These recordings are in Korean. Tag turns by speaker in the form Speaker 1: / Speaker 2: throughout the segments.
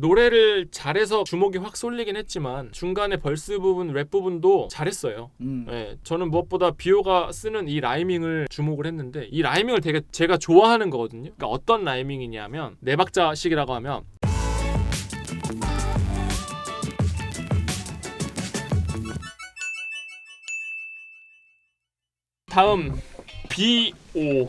Speaker 1: 노래를 잘해서 주목이 확 쏠리긴 했지만 중간에 벌스 부분, 랩 부분도 잘했어요.
Speaker 2: 음.
Speaker 1: 예, 저는 무엇보다 비오가 쓰는 이 라이밍을 주목을 했는데 이 라이밍을 되게 제가 좋아하는 거거든요. 그러니까 어떤 라이밍이냐면 네 박자씩이라고 하면 다음 비오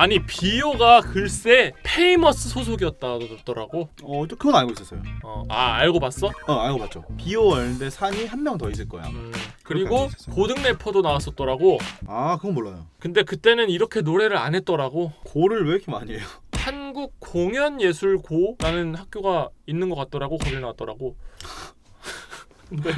Speaker 1: 아니 비오가 글쎄 페이머스 소속이었다더라고.
Speaker 2: 어, 저 그건 알고 있었어요.
Speaker 1: 어, 아 알고 봤어?
Speaker 2: 어, 알고 봤죠. 비오월드 산이 한 명 더 있을 거야.
Speaker 1: 음, 그리고. 고등 래퍼도 나왔었더라고.
Speaker 2: 아, 그건 몰라요.
Speaker 1: 근데 그때는 이렇게 노래를 안 했더라고.
Speaker 2: 고를 왜 이렇게 많이 해요?
Speaker 1: 한국 공연예술고라는 학교가 있는 것 같더라고. 거기 나왔더라고. 근데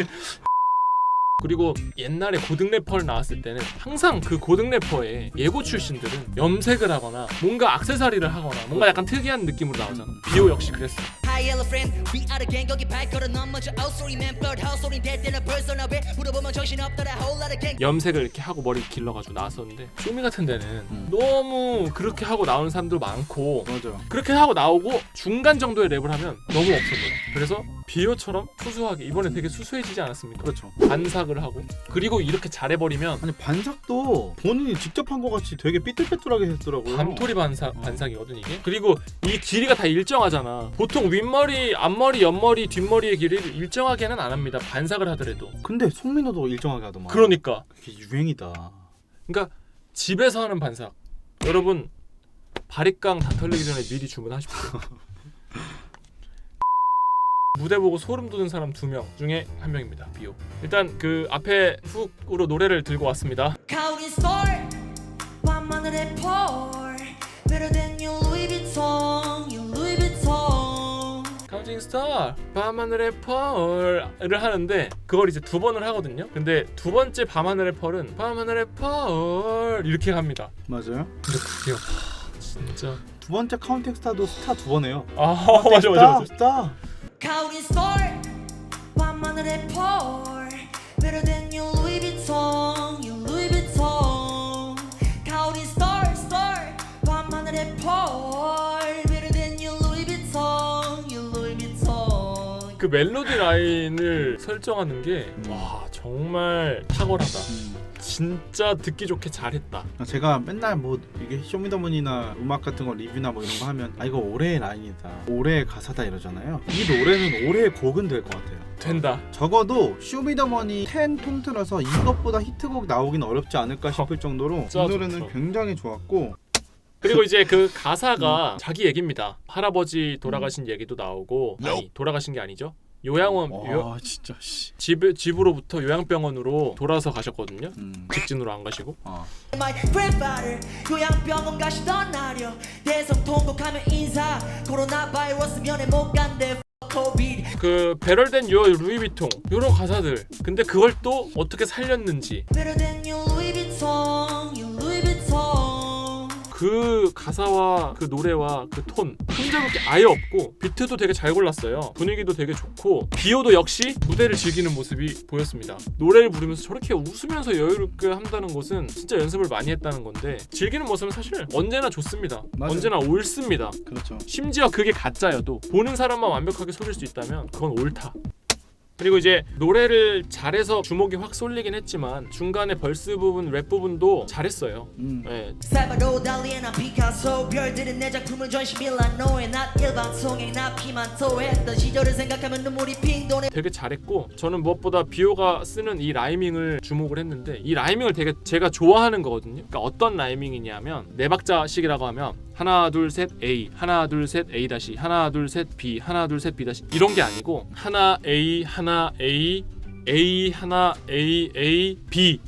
Speaker 1: 그리고 옛날에 고등 래퍼를 나왔을 때는 항상 그 고등 래퍼의 예고 출신들은 염색을 하거나 뭔가 악세사리를 하거나 뭔가 약간 특이한 느낌으로 나오잖아. 비오 역시 그랬어.
Speaker 3: Hi yellow friend We are the gang 거기 발걸어 넘어져 out소리 man blood house 소리 될 때는 벌써 나왜 물어보면 정신 없더라 whole lot of gang
Speaker 1: 염색을 이렇게 하고 머리 길러가지고 나왔었는데 쇼미 같은 데는
Speaker 2: 음.
Speaker 1: 너무 그렇게 하고 나오는 사람도 많고
Speaker 2: 맞아.
Speaker 1: 그렇게 하고 나오고 중간 정도의 랩을 하면 너무 없어 보여. 그래서 비오처럼 수수하게 이번에 되게 수수해지지 않았습니까?
Speaker 2: 그렇죠.
Speaker 1: 반삭을 하고 그리고 이렇게 잘해버리면
Speaker 2: 아니 반삭도 본인이 직접 한 것 같이 되게 삐뚤빼뚤하게 했더라고요.
Speaker 1: 밤토리 반삭 반삭이거든 이게. 그리고 이 길이가 다 일정하잖아. 보통 윗머리, 앞머리, 옆머리, 뒷머리의 길이를 일정하게는 안 합니다. 반삭을 하더라도.
Speaker 2: 근데 송민호도 일정하게 하더만.
Speaker 1: 그러니까
Speaker 2: 그게 유행이다.
Speaker 1: 그러니까 집에서 하는 반삭. 여러분 바리깡 다 털리기 전에 미리 주문하십시오. 무대 보고 소름 돋는 사람 두 명 중에 한 명입니다. 비오. 일단 그 앞에 훅으로 노래를 들고 왔습니다.
Speaker 3: Counting star 밤하늘의 펄 Better than your Louis Vuitton Your Louis Vuitton
Speaker 1: 카운팅 스타 밤하늘의 펄을 하는데 그걸 이제 두 번을 하거든요. 근데 두 번째 밤하늘의 펄은 밤하늘의 펄 이렇게 합니다.
Speaker 2: 맞아요.
Speaker 1: 근데 그게 와, 진짜
Speaker 2: 두 번째 카운팅 스타도 스타 두 번 해요.
Speaker 1: 아 맞아 맞아 맞아.
Speaker 2: 스타.
Speaker 3: Counting star 밤하늘의 펄 Better than your Louis Vuitton Your Louis Vuitton Counting star star 밤하늘의 펄 Better than your Louis Vuitton Your Louis Vuitton
Speaker 1: 그 멜로디 라인을 설정하는 게 와 정말 탁월하다.
Speaker 2: 음.
Speaker 1: 진짜 듣기 좋게 잘했다.
Speaker 2: 제가 맨날 뭐 이게 쇼미더머니나 음악 같은 거 리뷰나 뭐 이런 거 하면 아 이거 올해의 라인이다 올해의 가사다 이러잖아요 이 노래는 올해의 곡은 될 것 같아요
Speaker 1: 된다.
Speaker 2: 적어도 쇼미더머니 10 통틀어서 이것보다 히트곡 나오긴 어렵지 않을까 싶을 정도로 이
Speaker 1: 진짜
Speaker 2: 노래는
Speaker 1: 좋죠.
Speaker 2: 굉장히 좋았고
Speaker 1: 그리고 이제 그 가사가 자기 얘기입니다. 할아버지 돌아가신 얘기도 나오고 아니 돌아가신 게 아니죠. 요양원 요,
Speaker 2: 와 진짜 씨
Speaker 1: 집 집으로부터 요양병원으로 돌아서 가셨거든요.
Speaker 2: 음.
Speaker 1: 직진으로 안 가시고.
Speaker 2: 어.
Speaker 3: My grandfather 요양병원 가시던 날이요 대성 통곡하며 인사 코로나 바이러스 면회 못 간대 코비드
Speaker 1: 그 배럴된 요 루이비통 요런 가사들. 근데 그걸 또 어떻게 살렸는지
Speaker 3: Better than
Speaker 1: 그 가사와 그 노래와 그톤 흠잡을 게 아예 없고 비트도 되게 잘 골랐어요. 분위기도 되게 좋고 비오도 역시 무대를 즐기는 모습이 보였습니다. 노래를 부르면서 저렇게 웃으면서 여유롭게 한다는 것은 진짜 연습을 많이 했다는 건데 즐기는 모습은 사실 언제나 좋습니다.
Speaker 2: 맞아요.
Speaker 1: 언제나 옳습니다.
Speaker 2: 그렇죠
Speaker 1: 심지어 그게 가짜여도 보는 사람만 완벽하게 속일 수 있다면 그건 옳다. 그리고 이제 노래를 잘해서 주목이 확 쏠리긴 했지만 중간에 벌스 부분, 랩 부분도 잘했어요.
Speaker 2: 음.
Speaker 1: 예,
Speaker 3: 살바도 달리나 피카소 별들은 내 작품을 전시빌라 노예 나 일방송에 나 피만 토 했던 시절을 생각하면 눈물이 핑 도네
Speaker 1: 되게 잘했고 저는 무엇보다 비오가 쓰는 이 라이밍을 주목을 했는데 이 라이밍을 되게 제가 좋아하는 거거든요. 그러니까 어떤 라이밍이냐면 네 박자씩이라고 하면 하나 둘 셋 A 하나 둘 셋 A 다시 하나 둘 셋 B 하나 둘 셋 B 다시 이런 게 아니고 하나 A 하나 A A 하나 A A B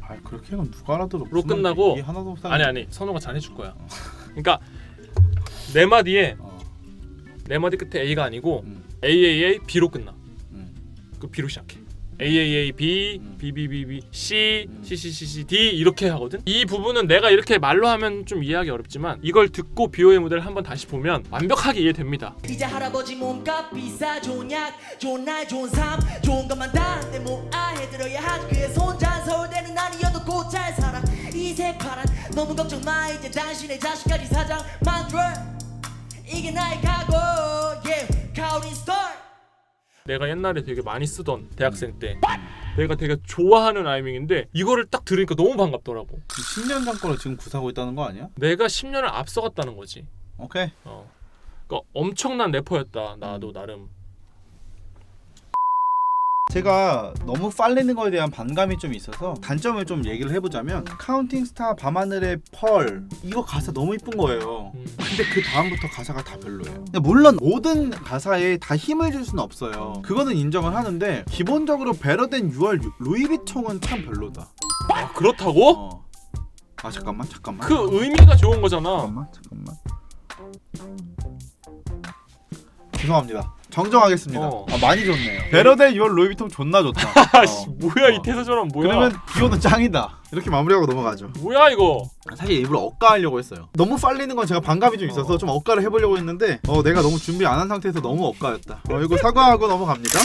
Speaker 2: 아 그렇게 하면 누가 알아들어
Speaker 1: 로 끝나고
Speaker 2: 이게 하나도 없다
Speaker 1: 아니 아니 선호가 잘 해줄 거야. 그러니까 네 마디에
Speaker 2: 어.
Speaker 1: 네 마디 끝에 A가 아니고
Speaker 2: 음.
Speaker 1: A A A B로 끝나.
Speaker 2: 음.
Speaker 1: 그 B로 시작해. A A A B
Speaker 2: 음.
Speaker 1: B B B B C
Speaker 2: 음.
Speaker 1: C C C C D 이렇게 하거든. 이 부분은 내가 이렇게 말로 하면 좀 이해하기 어렵지만 이걸 듣고 비오의 무대를 한번 다시 보면 완벽하게 이해됩니다.
Speaker 3: 이제 할아버지 몸값 비싸 좋은 약 좋은 날 좋은 삶 좋은 것만 다 한데 모아 해드려야 하지 그의 손자 서울대는 아니어도 곧 잘 살아 이 새파란 너무 걱정 마 이제 당신의 자식까지 사장 만들어 이게 나의 각오 yeah 가오린 스타일
Speaker 1: 내가 옛날에 되게 많이 쓰던 대학생 때 내가 되게 좋아하는 라이밍인데 이거를 딱 들으니까 너무 반갑더라고
Speaker 2: 10년 전 거를 지금 구사하고 있다는 거 아니야?
Speaker 1: 내가 10년을 앞서갔다는 거지
Speaker 2: 오케이.
Speaker 1: 어. 그러니까 엄청난 래퍼였다 나도 나름
Speaker 2: 제가 너무 빨리는 거에 대한 반감이 좀 있어서 단점을 좀 얘기를 해보자면 카운팅 스타 밤하늘의 펄 이거 가사 너무 이쁜 거예요.
Speaker 1: 음.
Speaker 2: 근데 그 다음부터 가사가 다 별로예요. 물론 모든 가사에 다 힘을 줄 수는 없어요. 그거는 인정을 하는데 기본적으로 베러된 6월 루이비통은 참 별로다.
Speaker 1: 아 그렇다고?
Speaker 2: 어. 아 잠깐만 잠깐만.
Speaker 1: 그 의미가 좋은 거잖아
Speaker 2: 잠깐만 잠깐만. 죄송합니다. 정정하겠습니다.
Speaker 1: 어.
Speaker 2: 아 많이 좋네요. 베러된 6월 루이비통 존나 좋다.
Speaker 1: 아씨
Speaker 2: 어.
Speaker 1: 뭐야 이
Speaker 2: 어.
Speaker 1: 태서전환 뭐야
Speaker 2: 그러면 비오는 짱이다. 이렇게 마무리하고 넘어가죠.
Speaker 1: 뭐야 이거
Speaker 2: 사실 일부러 억가하려고 했어요. 너무 빨리는 건 제가 반감이 좀 있어서 좀 억가를 해보려고 했는데 어 내가 너무 준비 안 한 상태에서 너무 억가였다. 어 이거 사과하고 넘어갑니다.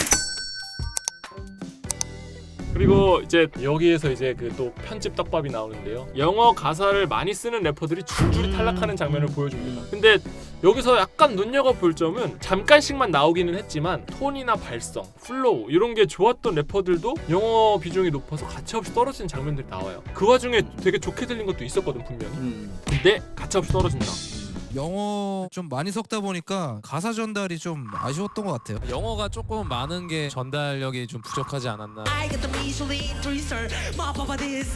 Speaker 1: 그리고 이제 여기에서 이제 그 또 편집 떡밥이 나오는데요. 영어 가사를 많이 쓰는 래퍼들이 줄줄이 탈락하는 장면을 보여줍니다. 근데 여기서 약간 눈여겨볼 점은 잠깐씩만 나오기는 했지만 톤이나 발성, 플로우 이런 게 좋았던 래퍼들도 영어 비중이 높아서 가차없이 떨어지는 장면들이 나와요. 그 와중에 되게 좋게 들린 것도 있었거든 분명히.
Speaker 2: 음.
Speaker 1: 근데 가차없이 떨어진다.
Speaker 4: 영어 좀 많이 섞다 보니까 가사 전달이 좀 아쉬웠던 것 같아요.
Speaker 5: 영어가 조금 많은 게 전달력이 좀 부족하지 않았나.
Speaker 3: I got the Michelin three star My papa did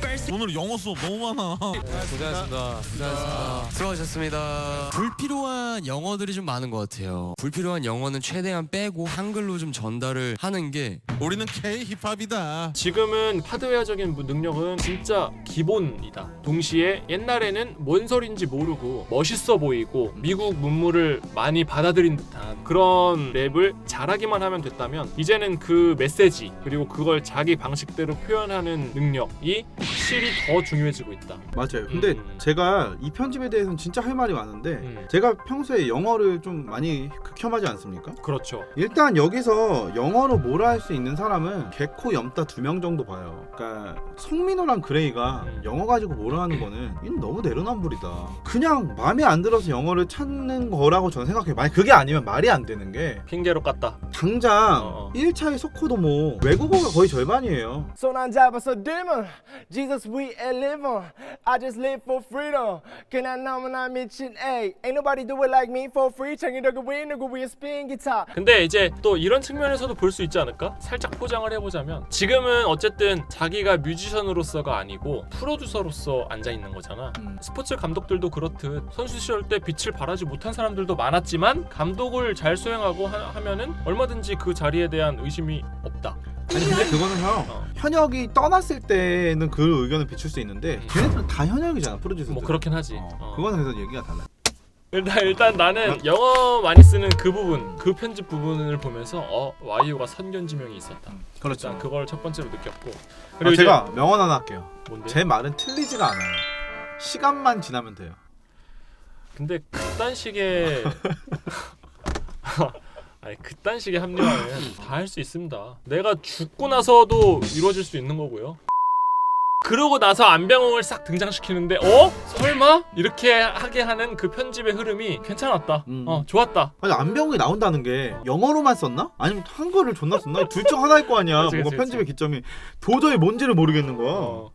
Speaker 3: 16%
Speaker 6: 오늘 영어 수업 너무 많아.
Speaker 5: 고생하셨습니다. 고생하셨습니다.
Speaker 7: 수고하셨습니다. 불필요한 영어들이 좀 많은 것 같아요. 불필요한 영어는 최대한 빼고 한글로 좀 전달을 하는 게
Speaker 6: 우리는 K 힙합이다.
Speaker 1: 지금은 하드웨어적인 뭐 능력은 진짜 기본이다. 동시에 옛날에는 뭔 소린지 모르고 멋있 어 보이고 미국 문물을 많이 받아들인 듯한 그런 랩을 잘하기만 하면 됐다면 이제는 그 메시지 그리고 그걸 자기 방식대로 표현하는 능력이 확실히 더 중요해지고 있다.
Speaker 2: 맞아요. 근데
Speaker 1: 음.
Speaker 2: 제가 이 편집에 대해서는 진짜 할 말이 많은데
Speaker 1: 음.
Speaker 2: 제가 평소에 영어를 좀 많이 극혐하지 않습니까?
Speaker 1: 그렇죠.
Speaker 2: 일단 여기서 영어로 뭐라 할 수 있는 사람은 개코 염따 두 명 정도 봐요. 그러니까 송민호랑 그레이가
Speaker 1: 음.
Speaker 2: 영어 가지고 뭐라 하는 거는 이건 너무 내로남불이다. 그냥 마음에 안 들어서 영어를 찾는 거라고 저는 생각해요. 만약 그게 아니면 말이 안 되는 게
Speaker 1: 핑계로 깠다.
Speaker 2: 당장
Speaker 1: 어.
Speaker 2: 1차에 속호도 뭐 외국어가 거의 절반이에요.
Speaker 8: 손안 잡아서 demon Jesus we on I just live for freedom 그냥 너무나 미친 A Ain't nobody do it like me for free 창의력을 위누구 위에 스핀 기타
Speaker 1: 근데 이제 또 이런 측면에서도 볼 수 있지 않을까? 살짝 포장을 해보자면 지금은 어쨌든 자기가 뮤지션으로서가 아니고 프로듀서로서 앉아 있는 거잖아.
Speaker 2: 음.
Speaker 1: 스포츠 감독들도 그렇듯 선수 시절 때 빛을 발하지 못한 사람들도 많았지만 감독을 잘 수행하고 하, 면은 얼마든지 그 자리에 대한 의심이 없다.
Speaker 2: 아니 근데 그거는 형
Speaker 1: 어.
Speaker 2: 현역이 떠났을 때는 그 의견을 비출 수 있는데 걔네들은 다 현역이잖아 프로듀서들.
Speaker 1: 뭐 그렇긴 하지.
Speaker 2: 어,
Speaker 1: 어.
Speaker 2: 그거는 그래서 얘기가 달라.
Speaker 1: 일단 일단 나는 영어 많이 쓰는 그 부분, 그 편집 부분을 보면서 어 와이오가 선견 지명이 있었다.
Speaker 2: 그렇죠.
Speaker 1: 일단 그걸 첫 번째로 느꼈고
Speaker 2: 아,
Speaker 1: 그리고 이제
Speaker 2: 제가 명언 하나 할게요.
Speaker 1: 뭔데?
Speaker 2: 제 말은 틀리지가 않아요. 시간만 지나면 돼요.
Speaker 1: 근데 그딴 식의 아니 그딴 식의 합리화는 다 할 수 있습니다. 내가 죽고 나서도 이루어질 수 있는 거고요. 그러고 나서 안병홍을 싹 등장시키는데 어? 설마? 이렇게 하게 하는 그 편집의 흐름이 괜찮았다.
Speaker 2: 음.
Speaker 1: 어 좋았다.
Speaker 2: 아니 안병이 나온다는 게 영어로만 썼나? 아니면 한글을 존나 썼나? 둘 중 하나일 거 아니야.
Speaker 1: 그치,
Speaker 2: 뭔가
Speaker 1: 그치,
Speaker 2: 편집의 기점이 도저히 뭔지를 모르겠는 거야.
Speaker 1: 어.